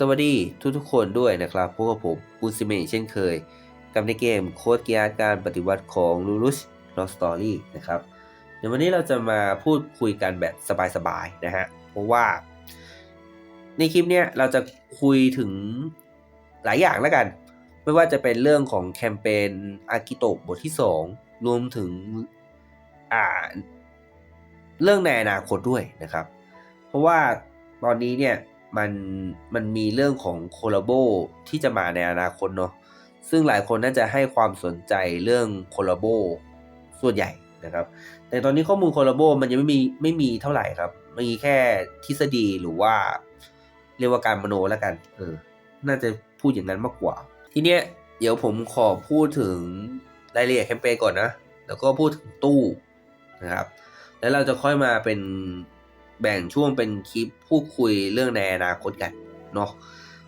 สวัสดีทุกทุกๆคนด้วยนะครับพวกบผมปูซิเมเช่นเคย กับในเกมโค้ดเกียร์การปฏิวัติของลูรุชลอสตอรี่นะครับเดี๋ยววันนี้เราจะมาพูดคุยกันแบบสบายๆนะฮะเพราะว่า ในคลิปเนี้ยเราจะคุยถึงหลายอย่างแล้วกัน ไม่ว่าจะเป็นเรื่องของแคมเปญอากิโตะบทที่ 2 รวมถึงอ่าเรื่องในอนาคตด้วยนะครับ เพราะว่าตอนนี้เนี่ย มันมันมีเรื่องของโคลาโบที่จะมาในอนาคตเนาะซึ่งหลายคนน่าจะให้ความสนใจเรื่องโคลาโบส่วนใหญ่นะครับ แต่ตอนนี้ข้อมูลโคลาโบมันยังไม่มีไม่มีเท่าไหร่ครับมีแค่ทฤษฎีหรือว่าเรียกว่าการมโนแล้วกัน เออ น่าจะพูดอย่างนั้นมากกว่า ทีเนี้ยเดี๋ยวผมขอพูดถึงรายละเอียดแคมเปญก่อนนะ แล้วก็พูดถึงตู้นะครับ แล้วเราจะค่อยมาเป็น แบ่งช่วงเป็นคลิปพูดคุยเรื่องในอนาคตกันเนาะ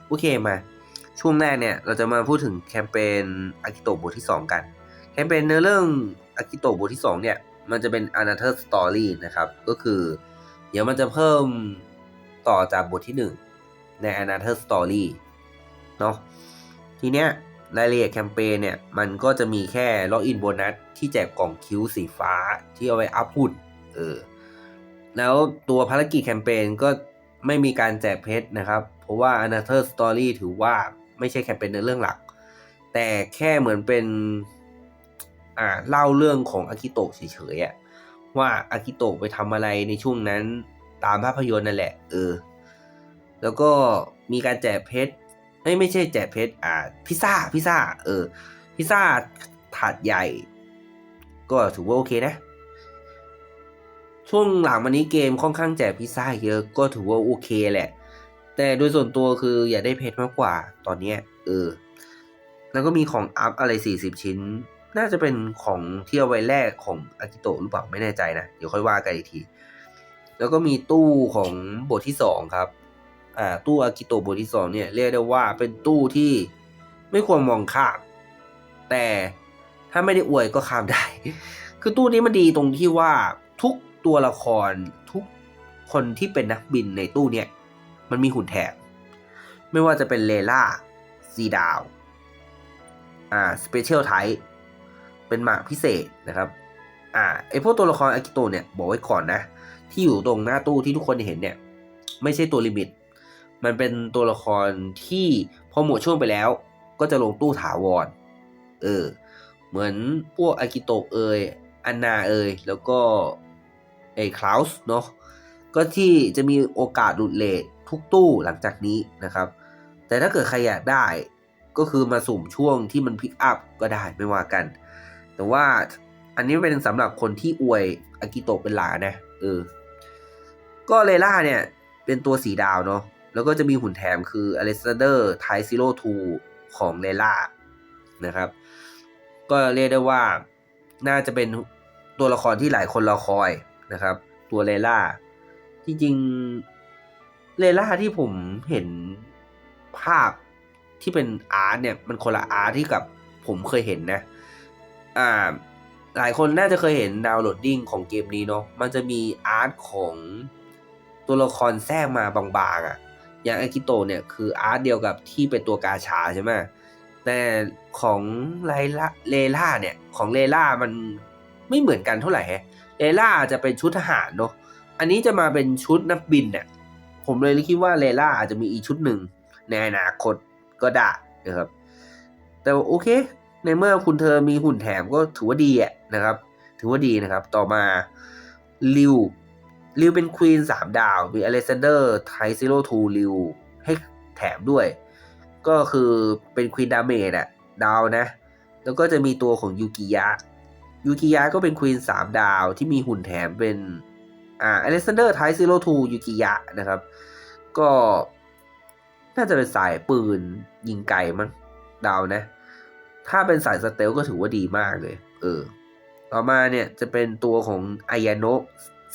โอเคมา ช่วงแรกเนี่ยเราจะมาพูดถึงแคมเปญอากิโตะบทที่ 2 กัน แคมเปญเนื้อเรื่องอากิโตะบทที่ 2 เนี่ย มันจะเป็น Another Story นะครับ ก็คือ เดี๋ยวมันจะเพิ่มต่อจากบทที่ 1 ใน Another Story เนาะทีเนี้ยรายละเอียดแคมเปญเนี่ย มันก็จะมีแค่ล็อกอินโบนัสที่แจกกล่องคิ้วสีฟ้าที่เอาไว้อัพหุ่นเออ แล้วตัวภารกิจแคมเปญก็ไม่มีการแจกเพชรนะครับ เพราะว่า Another Story ถือว่าไม่ใช่แคมเปญในเรื่องหลัก แต่แค่เหมือนเป็นอ่าเล่าเรื่องของอากิโตะเฉยๆอะว่าอากิโตะไปทำอะไรในช่วงนั้นตามภาพยนตร์นั่นแหละ เออ แล้วก็มีการแจกเพชรไม่ไม่ใช่แจกเพชรอ่าพิซซ่าพิซซ่าเออพิซซ่าถาดใหญ่ ก็ถือว่าโอเคนะ ช่วงหลังมานี้เกมค่อนข้างแจกพิซซ่าเยอะก็ถือว่าโอเคแหละ แต่โดยส่วนตัวคืออยากได้เพชรมากกว่าตอนเนี้ยเออ แล้วก็มีของอัพอะไร 40 ชิ้น น่าจะเป็นของที่เอาไว้แรกของอากิโตะหรือเปล่าไม่แน่ใจนะ เดี๋ยวค่อยว่ากันอีกที แล้วก็มีตู้ของบทที่ 2 ครับ อ่า ตู้อากิโตะบทที่ 2 เนี่ยเรียกได้ว่าเป็นตู้ที่ไม่ควรมองข้าม แต่ถ้าไม่ได้อวยก็ข้ามได้ คือตู้นี้มันดีตรงที่ว่าทุก ตัวละครทุกคนที่เป็นนักบินในตู้เนี่ยมันมีหุ่นแถมไม่ว่าจะเป็นเลล่าซีดาว อ่าสเปเชียลไทป์เป็นหมากพิเศษนะครับ อ่าไอพวกตัวละครอากิโตะเนี่ยบอกไว้ก่อนนะ ที่อยู่ตรงหน้าตู้ที่ทุกคนเห็นเนี่ย ไม่ใช่ตัวลิมิต มันเป็นตัวละครที่พอหมดช่วงไปแล้ว ก็จะลงตู้ถาวร เออ เหมือนพวกอากิโตะเอยอันนาเอยแล้วก็ ไอ้คลาวส์เนาะก็ที่จะมีโอกาสหลุดเลททุกตู้หลังจากนี้นะครับ แต่ถ้าเกิดใครอยากได้ก็คือมาสุ่มช่วงที่มันพิกอัพก็ได้ไม่ว่ากัน แต่ว่าอันนี้เป็นสำหรับคนที่อวยอากิโตะเป็นหลานนะเออก็เลล่าเนี่ยเป็นตัวสีดาวเนาะแล้วก็จะมีหุ่นแถมคืออเลสเดอร์ไทซิโรทูของเลล่านะครับ ก็เรียกได้ว่าน่าจะเป็นตัวละครที่หลายคนรอคอย นะครับ ตัวเลล่า จริงๆเลล่าที่ผมเห็นภาพที่เป็นอาร์ตเนี่ยมันคนละอาร์ตที่กับผมเคยเห็นนะ อ่า หลายคนน่าจะเคยเห็นดาวน์โหลดดิ้งของเกมนี้เนาะ มันจะมีอาร์ตของตัวละครแทรกมาบางๆอะ่ะ อย่างอากิโตเนี่ยคืออาร์ตเดียวกับที่เป็นตัวกาชาใช่ไหมแต่ของไลล่าเลล่าเนี่ย ของเลล่ามันไม่เหมือนกันเท่าไหร่ เลล่าจะเป็นชุดทหารเนาะอันนี้จะมาเป็นชุดนักบินเนี่ยผมเลยคิดว่าเลล่าอาจจะมีอีกชุดหนึ่งในอนาคตก็ได้นะครับ แต่โอเค ในเมื่อคุณเธอมีหุ่นแถมก็ถือว่าดีอะนะครับ ถือว่าดีนะครับ ต่อมาลิวลิวเป็นควีนสามดาว มีอเลซานเดอร์ไทซิโรทูลิวให้แถมด้วย ก็คือเป็นควีนดาเมจอะดาวนะ แล้วก็จะมีตัวของยูกิยะ ยูกิยะก็เป็นควีนสามดาวที่มีหุ่นแถมเป็นอ่าอเลซานเดอร์ไทซิโรทูยูกิยะนะครับ ก็น่าจะเป็นสายปืนยิงไก่มั้งดาวนะ ถ้าเป็นสายสเตลก็ถือว่าดีมากเลย เออ ต่อมาเนี่ยจะเป็นตัวของอายาโนะ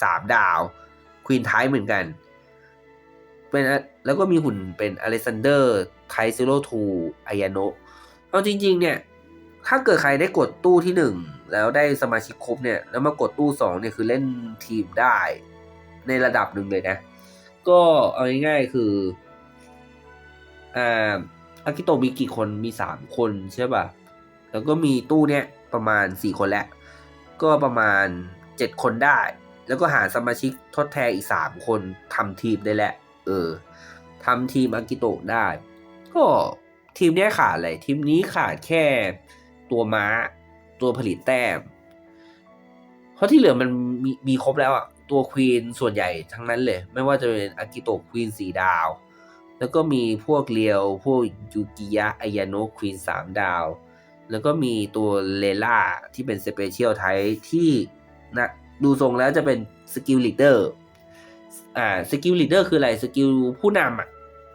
สามดาวควีนไทเหมือนกันเป็นอะแล้วก็มีหุ่นเป็นอเลซานเดอร์ไทซิโรทูอายาโนะเอาจริง ๆ เนี่ย ถ้าเกิดใครได้กดตู้ที่หนึ่ง แล้วได้สมาชิกครบเนี่ยแล้วมากดตู้สองเนี่ยคือเล่นทีมได้ ในระดับหนึ่งเลยนะ ก็เอาง่ายๆคืออ่าอากิโตมีกี่คนมีสามคนใช่ป่ะ แล้วก็มีตู้เนี้ยประมาณสี่คนแหละก็ประมาณเจ็ดคนได้ แล้วก็หาสมาชิกทดแทนอีกสามคนทำทีมได้แหละ เออทำทีมอากิโตได้ ก็ทีมเนี้ยขาดอะไร ทีมนี้ขาดแค่ตัวม้า ตัวผลิตแต้ม เพราะที่เหลือมันมีมีครบแล้วอะตัวควีนส่วนใหญ่ทั้งนั้นเลย ไม่ว่าจะเป็นอากิโตะควีนสีดาว แล้วก็มีพวกเรียว พวกยูกิยะอายาโนะควีนสามดาว แล้วก็มีตัวเลล่าที่เป็นสเปเชียลไทป์ที่นะดูทรงแล้วจะเป็นสกิลลีดเดอร์อ่าสกิลลีดเดอร์คืออะไรสกิลผู้นำอะ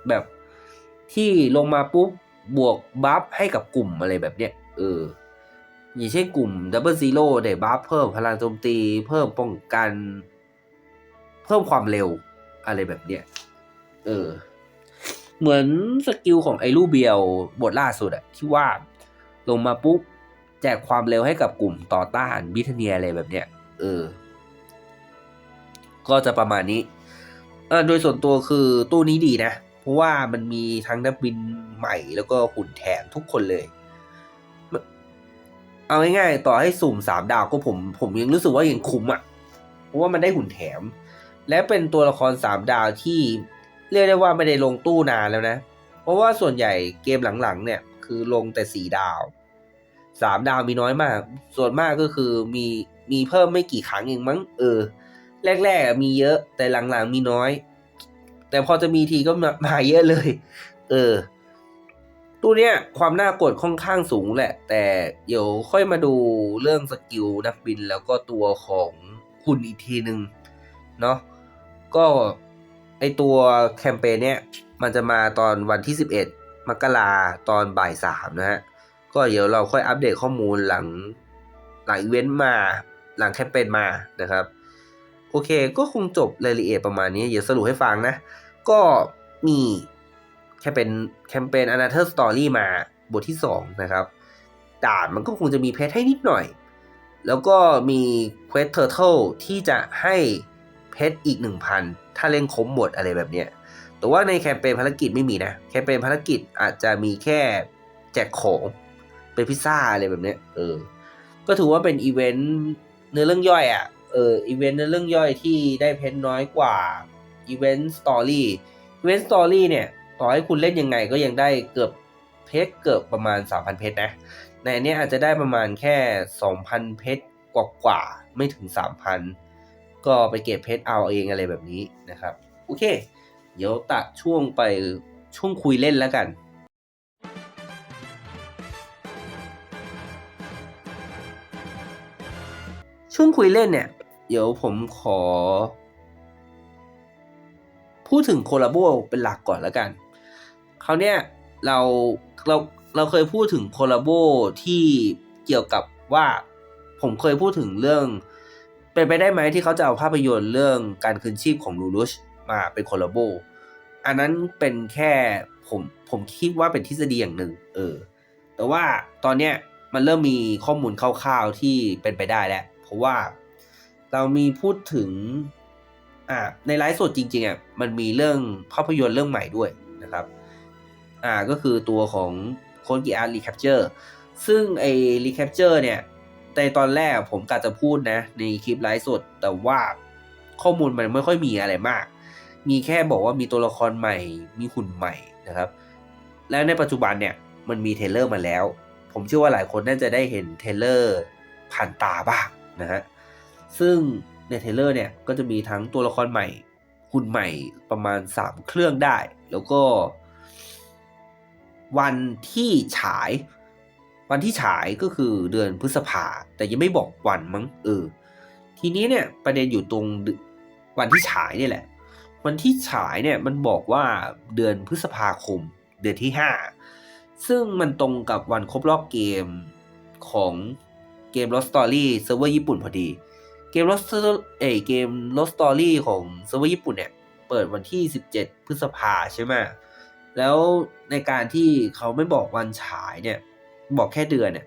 แบบที่ลงมาปุ๊บบวกบัฟให้กับกลุ่มอะไรแบบเนี้ยเออ อย่างเช่นกลุ่มดับเบิลซีโร่ได้บัฟเพิ่มพลังโจมตี เพิ่มป้องกัน เพิ่มความเร็วอะไรแบบเนี้ย เออ เหมือนสกิลของไอรูเบียวบทล่าสุดอะที่ว่าลงมาปุ๊บ แจกความเร็วให้กับกลุ่มต่อต้านบิทเนียอะไรแบบเนี้ย เออ ก็จะประมาณนี้เออโดยส่วนตัวคือตู้นี้ดีนะ เพราะว่ามันมีทั้งนักบินใหม่แล้วก็หุ่นแถมทุกคนเลย เอาง่ายๆต่อให้สุ่มสามดาวก็ผมผมยังรู้สึกว่ายังคุ้มอะ่ะเพราะว่ามันได้หุ่นแถม และเป็นตัวละครสามดาวที่เรียกได้ว่าไม่ได้ลงตู้นานแล้วนะ เพราะว่าส่วนใหญ่เกมหลังๆ เนี่ย คือลงแต่สี่ดาวสามดาวมีน้อยมาก ส่วนมากก็คือมีมีเพิ่มไม่กี่ครั้งเองมั้งเออ แรกๆมีเยอะแต่หลังๆมีน้อย แต่พอจะมีทีก็มามาเยอะเลย เออ ตัวเนี้ยความน่ากดค่อนข้างสูงแหละ แต่เดี๋ยวค่อยมาดูเรื่องสกิลนักบินแล้วก็ตัวของคุณอีกทีหนึ่งเนาะก็ไอตัวแคมเปญเนี้ยมันจะมาตอนวันที่ 11 มกราตอนบ่ายสามนะฮะ ก็เดี๋ยวเราค่อยอัปเดตข้อมูลหลังหลังอีเวนต์มาหลังแคมเปญมานะครับ โอเคก็คงจบรายละเอียดประมาณนี้ เดี๋ยวสรุปให้ฟังนะ ก็มี แคมเปญแคมเปญ Another Story มาบทที่ 2 นะครับด่านมันก็คงจะมีเพชรให้นิดหน่อย แล้วก็มี Quest Turtle ที่จะให้เพชรอีก 1,000 ถ้าเล่นครบหมดอะไรแบบเนี้ยแต่ว่าในแคมเปญภารกิจไม่มีนะ แคมเปญภารกิจอาจจะมีแค่แจกของเป็นพิซซ่าอะไรแบบเนี้ยเออ ก็ถือว่าเป็นอีเวนต์เนื้อเรื่องย่อยอะ่ะเอออีเวนต์เนื้อเรื่องย่อยที่ได้เพชรน้อยกว่าอีเวนต์สตอรี่อีเวนต์สตอรี่เนี่ย ต่อให้คุณเล่นยังไงก็ยังได้เกือบเพชรเกือบประมาณ 3,000 เพชรนะ ในอันนี้อาจจะได้ประมาณแค่ 2,000 เพชรกว่ากว่าๆไม่ถึง 3,000 ก็ไปเก็บเพชรเอาเองอะไรแบบนี้นะครับ โอเค เดี๋ยวตัดช่วงไปช่วงคุยเล่นแล้วกันช่วงคุยเล่นเนี่ย เดี๋ยวผมขอ พูดถึงโคลาโบเป็นหลักก่อนแล้วกัน คราวเนี้ยเราเราเราเคยพูดถึงโคลาโบที่เกี่ยวกับว่าผมเคยพูดถึงเรื่อง เป็นไปได้ไหมที่เขาจะเอาภาพยนตร์เรื่องการคืนชีพของลูรุชมาเป็นโคลาโบอันนั้นเป็นแค่ผมผมคิดว่าเป็นทฤษฎีอย่างหนึ่งเออ แต่ว่าตอนเนี้ยมันเริ่มมีข้อมูลคร่าวๆที่เป็นไปได้แล้ว เพราะว่าเรามีพูดถึงอ่าในไลฟ์สดจริงๆอะมันมีเรื่องภาพยนตร์เรื่องใหม่ด้วยนะครับ อ่าก็คือตัวของโค d กิอาร์รีแคปเจอร์ซึ่งไอ้รีแคปเจอร์เนี่ยในตอนแรกผมกะจะพูดนะ ในคลิปไลฟ์สด แต่ว่าข้อมูลมันไม่ค่อยมีอะไรมาก มีแค่บอกว่ามีตัวละครใหม่ มีหุ่นใหม่นะครับ แล้วในปัจจุบันเนี่ยมันมีเทเลอร์มาแล้ว ผมเชื่อว่าหลายคนน่าจะได้เห็นเทเลอร์ผ่านตาบ้างนะฮะซึ่งในเทเลอร์เนี่ยก็จะมีทั้งตัวละครใหม่หุ่นใหม่ประมาณ 3 เครื่องได้ แล้วก็ วันที่ฉาย วันที่ฉายก็คือเดือนพฤษภา แต่ยังไม่บอกวันมั้งเออ ทีนี้เนี่ยประเด็นอยู่ตรงวันที่ฉายนี่แหละ วันที่ฉายเนี่ยมันบอกว่าเดือนพฤษภาคม เดือนที่ 5 ซึ่งมันตรงกับวันครบรอบเกมของเกม Lost Story เซิร์ฟเวอร์ญี่ปุ่นพอดีเกม Lost เอยเกม Lost Story ของเซิร์ฟเวอร์ญี่ปุ่นเนี่ย เปิดวันที่ 17 พฤษภาใช่ไหม แล้วในการที่เขาไม่บอกวันฉายเนี่ยบอกแค่เดือนเนี่ย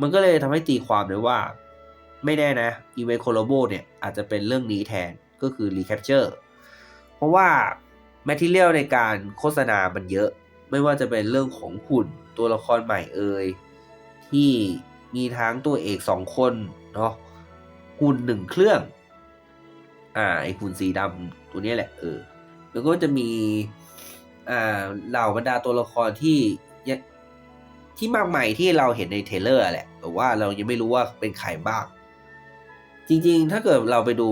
มันก็เลยทำให้ตีความเลยว่า ไม่แน่นะอีเวนต์โคโลโบเนี่ยอาจจะเป็นเรื่องนี้แทนก็คือ Recapture เพราะว่าแมทเทียลในการโฆษณามันเยอะ ไม่ว่าจะเป็นเรื่องของหุ่นตัวละครใหม่เอ่ยที่มีทั้งตัวเอกสองคนเนาะหุ่นหนึ่งเครื่อง อ่าไอหุ่นสีดำตัวเนี้ยแหละเออแล้วก็จะมี เหล่าบรรดาตัวละครที่ที่มากมายที่เราเห็นในเทเลอร์แหละ แต่ว่าเรายังไม่รู้ว่าเป็นใครบ้าง จริงๆ ถ้าเกิดเราไปดู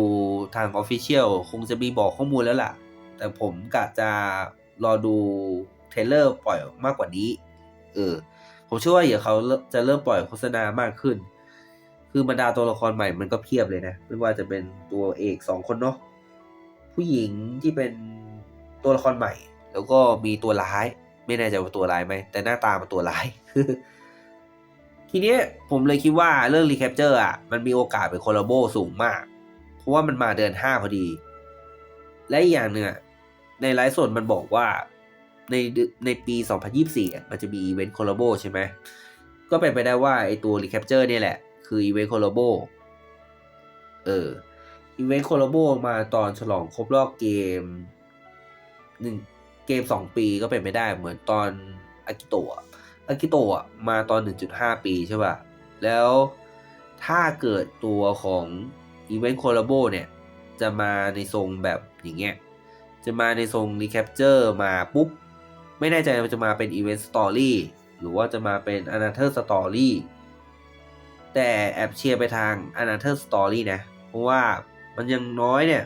ทาง Official คงจะมีบอกข้อมูลแล้วล่ะ แต่ผมกะจะรอดูเทเลอร์ปล่อยมากกว่านี้ เออ ผมเชื่อว่าเดี๋ยวเขาจะเริ่มปล่อยโฆษณามากขึ้น คือบรรดาตัวละครใหม่มันก็เพียบเลยนะ ไม่ว่าจะเป็นตัวเอกสองคนเนาะ ผู้หญิงที่เป็นตัวละครใหม่ แล้วก็มีตัวร้าย ไม่แน่ใจว่าตัวร้ายไหม แต่หน้าตามันตัวร้าย ทีเนี้ยผมเลยคิดว่าเรื่องรีแคปเจอร์อะ มันมีโอกาสเป็นโคลลาโบสูงมาก เพราะว่ามันมาเดือนห้าพอดี และอีกอย่างหนึ่งในไลฟ์สดมันบอกว่าในเดือนในปี 2024อ่มันจะมีอีเวนต์โคลลาโบใช่ไหม ก็เป็นไปได้ว่าไอตัวรีแคปเจอร์เนี่ยแหละ คืออีเวนต์โคลาโบเอออีเวนต์โคลาโบมาตอนฉลองครบรอบเกมหนึ่ง เกมสองปีก็เป็นไม่ได้เหมือนตอนอากิโตะอากิโตะมาตอน 1.5 ปีใช่ป่ะ แล้วถ้าเกิดตัวของอีเวนต์โคลาโบเนี่ย จะมาในทรงแบบอย่างเงี้ย จะมาในทรงรีแคปเจอร์มาปุ๊บ ไม่แน่ใจว่าจะมาเป็นอีเวนต์สตอรี่หรือว่าจะมาเป็นอนาเธอร์สตอรี่แต่แอบเชียร์ไปทางอนาเธอร์สตอรี่นะ เพราะว่ามันยังน้อยเนี่ย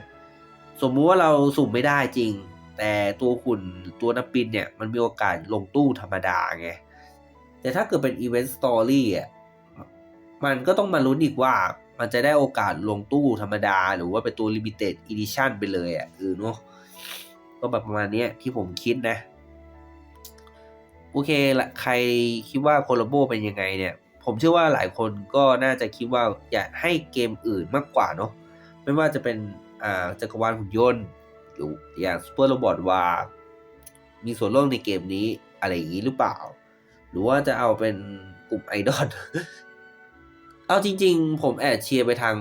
สมมุติว่าเราสุ่มไม่ได้จริง แต่ตัวหุ่นตัวนักบินเนี่ยมันมีโอกาสลงตู้ธรรมดาไง แต่ถ้าเกิดเป็นอีเวนต์สตอรี่อะมันก็ต้องมาลุ้นอีกว่ามันจะได้โอกาสลงตู้ธรรมดา หรือว่าเป็นตัว limited edition ไปเลยอะเออเนาะก็แบบประมาณนี้ที่ผมคิดนะ โอเคละใครคิดว่าโคลโบเป็นยังไงเนี่ย ผมเชื่อว่าหลายคนก็น่าจะคิดว่าอยากให้เกมอื่นมากกว่าเนาะไม่ว่าจะเป็นอ่าจักรวาลหุ่นยนต์ ออย่างซูเปอร์โรบอทว่า มีส่วนร่วมในเกมนี้อะไรอย่างนี้หรือเปล่า หรือว่าจะเอาเป็นกลุ่มไอดอลเอาจริง ๆ ผมแอบเชียร์ไปทาง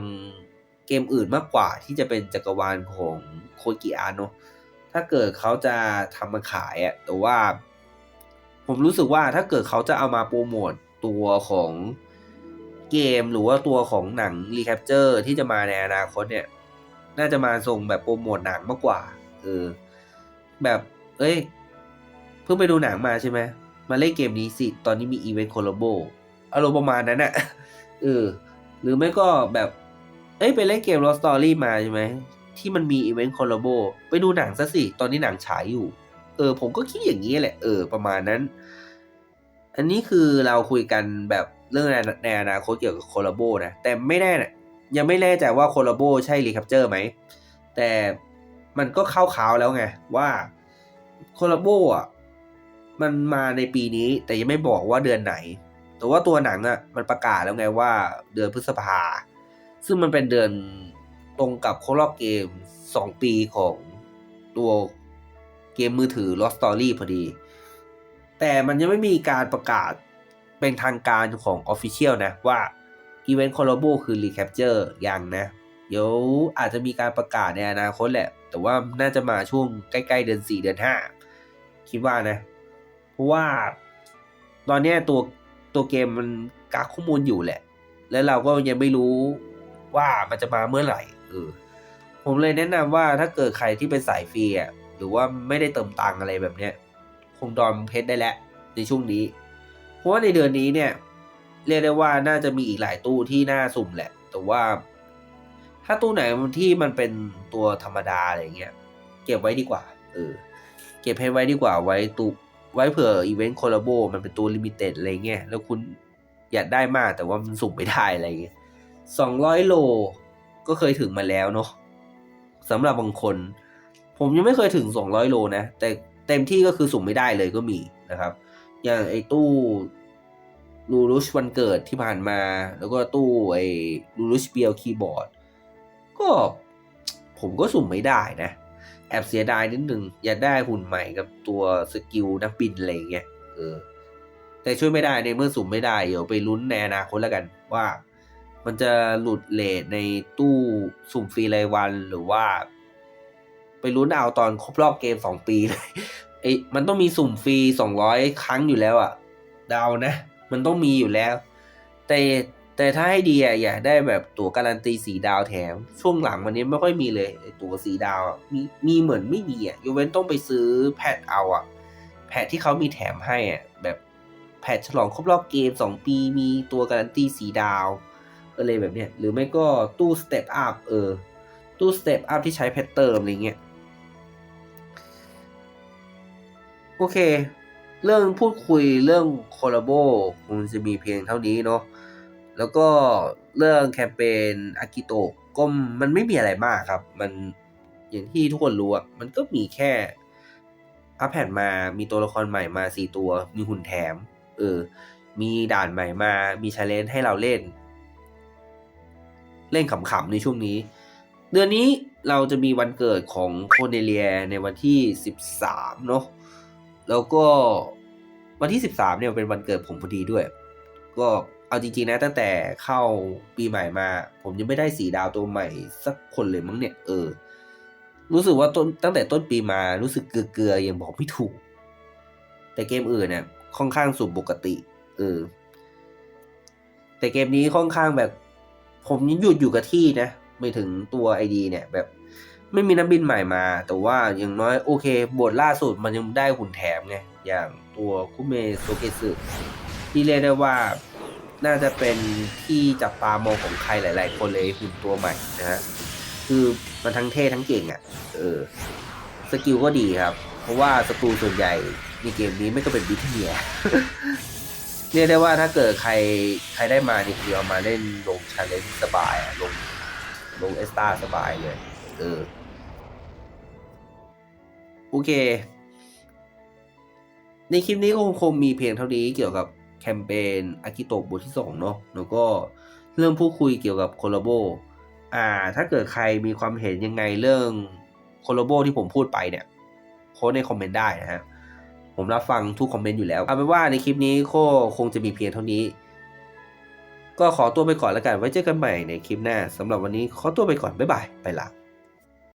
เกมอื่นมากกว่าที่จะเป็นจักรวาลของโคกิอาเนถ้าเกิดเขาจะทำมาขายอะแต่ว่า ผมรู้สึกว่าถ้าเกิดเขาจะเอามาโปรโมทตัวของเกมหรือว่าตัวของหนังรีแคปเจอร์ที่จะมาในอนาคตเนี่ย น่าจะมาส่งแบบโปรโมทหนังมากกว่า เออ แบบ เอ้ย เพิ่งไปดูหนังมาใช่ไหม มาเล่นเกมนี้สิ ตอนนี้มีอีเวนต์โคลาโบอารมณ์ประมาณนั้นอะเออ หรือไม่ก็แบบ เอ้ย ไปเล่นเกม Lost Story มาใช่ไหม ที่มันมีอีเวนต์โคลาโบไปดูหนังซะสิ ตอนนี้หนังฉายอยู่ เออ ผมก็คิดอย่างนี้แหละ เออ ประมาณนั้น อันนี้คือเราคุยกันแบบเรื่องในอนาคตเกี่ยวกับโคลาโบนะ แต่ไม่แน่นะ ยังไม่แน่ใจว่าโคลาโบใช่รีแคปเจอร์ไหม แต่มันก็เข้าข่าวแล้วไง ว่าโคลาโบอะมันมาในปีนี้แต่ยังไม่บอกว่าเดือนไหน แต่ว่าตัวหนังอะมันประกาศแล้วไงว่าเดือนพฤษภา ซึ่งมันเป็นเดือนตรงกับโครอบเกม 2 ปีของตัวเกมมือถือ Lost Story พอดี แต่มันยังไม่มีการประกาศเป็นทางการของ Official นะว่า Event Collabo คือ Recapture ยังนะ เดี๋ยวอาจจะมีการประกาศในอนาคตแหละ แต่ว่าน่าจะมาช่วงใกล้ๆเดือน 4 เดือน 5 คิดว่านะ เพราะว่าตอนนี้ตัวตัวเกมมันกักข้อมูลอยู่แหละ แล้วเราก็ยังไม่รู้ว่ามันจะมาเมื่อไหร่เออผมเลยแนะนำว่าถ้าเกิดใครที่เป็นสายฟรีอะหรือว่าไม่ได้เติมตังอะไรแบบเนี้ยคงดอมเพชรได้แล้วในช่วงนี้ เพราะว่าในเดือนนี้เนี่ย เรียกได้ว่าน่าจะมีอีกหลายตู้ที่น่าสุ่มแหละ แต่ว่า ถ้าตู้ไหนที่มันเป็นตัวธรรมดาอะไรเงี้ย เก็บไว้ดีกว่า เออ เก็บให้ไว้ดีกว่าไว้ตู้ไว้เผื่ออีเวนต์โคลาโบมันเป็นตัวลิมิเต็ดอะไรเงี้ยแล้วคุณอยากได้มากแต่ว่ามันสุ่มไม่ได้อะไรเงี้ยสองร้อยโลก็เคยถึงมาแล้วเนาะสำหรับบางคน ผมยังไม่เคยถึงสองร้อยโลนะแต่เต็มที่ก็คือสุ่มไม่ได้เลยก็มีนะครับ อย่างไอ้ตู้ ลูรุชวันเกิดที่ผ่านมา แล้วก็ตู้ไอ้ลูรุชเบียลคีย์บอร์ด ก็ผมก็สุ่มไม่ได้นะ แอบเสียดายนิดนึง อยากได้หุ่นใหม่กับตัวสกิลนักบินอะไรเงี้ยเออ แต่ช่วยไม่ได้ในเมื่อสุ่มไม่ได้ เดี๋ยวไปลุ้นในอนาคตแล้วกันว่า มันจะหลุดเลทในตู้สุ่มฟรีรายวันหรือว่า ไปลุ้นเอาตอนครบรอบเกมสองปีเลยไอ้มันต้องมีสุ่มฟรีสองร้อยครั้งอยู่แล้วอะเดานะ มันต้องมีอยู่แล้ว แต่แต่ถ้าให้ดีอะอยากได้แบบตั๋วการันตีสีดาวแถม ช่วงหลังวันนี้ไม่ค่อยมีเลยตั๋วสีดาวมีมีเหมือนไม่มีอะยกเวนต้องไปซื้อแพทเอาอะแพทที่เขามีแถมให้อะแบบแพทฉลองครบรอบเกมสองปีมีตัวการันตีสีดาวอะไรแบบเนี้ยหรือไม่ก็ตู้สเตปอัพเออ ตู้สเตปอัพที่ใช้แพทเติมอะไรเงี้ย โอเค เรื่องพูดคุยเรื่องคอลลาโบคงจะมีเพียงเท่านี้เนาะแล้วก็เรื่องแคมเปญอากิโตะก็มันไม่มีอะไรมากครับ มันอย่างที่ทุกคนรู้อะมันก็มีแค่อัพแผ่นมามีตัวละครใหม่มาสี่ตัว มีหุ่นแถม เออ มีด่านใหม่มา มีชาเลนจ์ให้เราเล่น เล่นขำๆในช่วงนี้ เดือนนี้เราจะมีวันเกิดของโคเนเลียในวันที่ 13 เนาะ แล้วก็วันที่ 13เนี่ยเป็นวันเกิดผมพอดีด้วย ก็เอาจริงๆนะตั้งแต่เข้าปีใหม่มา ผมยังไม่ได้สีดาวตัวใหม่สักคนเลยมั้งเนี่ยเออ รู้สึกว่าต้นตั้งแต่ต้นปีมารู้สึกเกลือๆยังบอกไม่ถูก แต่เกมอื่นเนี่ยค่อนข้างสูงปกติเออแต่เกมนี้ค่อนข้างแบบ ผมยังหยุดอยู่กับที่นะ ไม่ถึงตัวไอดีเนี่ย แบบ ไม่มีน้ำบินใหม่มา แต่ว่าอย่างน้อยโอเคบทล่าสุดมันยังได้หุ่นแถมไง อย่างตัวคุเมโซเกสึที่เรียกได้ว่าน่าจะเป็นที่จับตามองของใครหลาย ๆ คนเลยหุ่นตัวใหม่นะฮะคือมันทั้งเท่ทั้งเก่งอะ่ะ เออ สกิลก็ดีครับ เพราะว่าศัตรูส่วนใหญ่ในเกมนี้ไม่ก็เป็นบิทเนียเรียกได้ว่าถ้าเกิดใครใครได้มานี่คือเอามาเล่นลงชาเลนจ์สบายอะลงลงเอสตาสบายเลย เออ โอเค ในคลิปนี้ก็คงคงมีเพียงเท่านี้เกี่ยวกับแคมเปญอากิโตะบทที่สองเนาะแล้วก็เรื่องพูดคุยเกี่ยวกับโคลาโบอ่า ถ้าเกิดใครมีความเห็นยังไงเรื่องโคลาโบที่ผมพูดไปเนี่ยโค้ดในคอมเมนต์ได้นะฮะผมรับฟังทุกคอมเมนต์อยู่แล้วเอาเป็นว่าในคลิปนี้ก็คงจะมีเพียงเท่านี้ ก็ขอตัวไปก่อนแล้วกันไว้เจอกันใหม่ในคลิปหน้าสำหรับวันนี้ขอตัวไปก่อนบ๊ายบายไปละ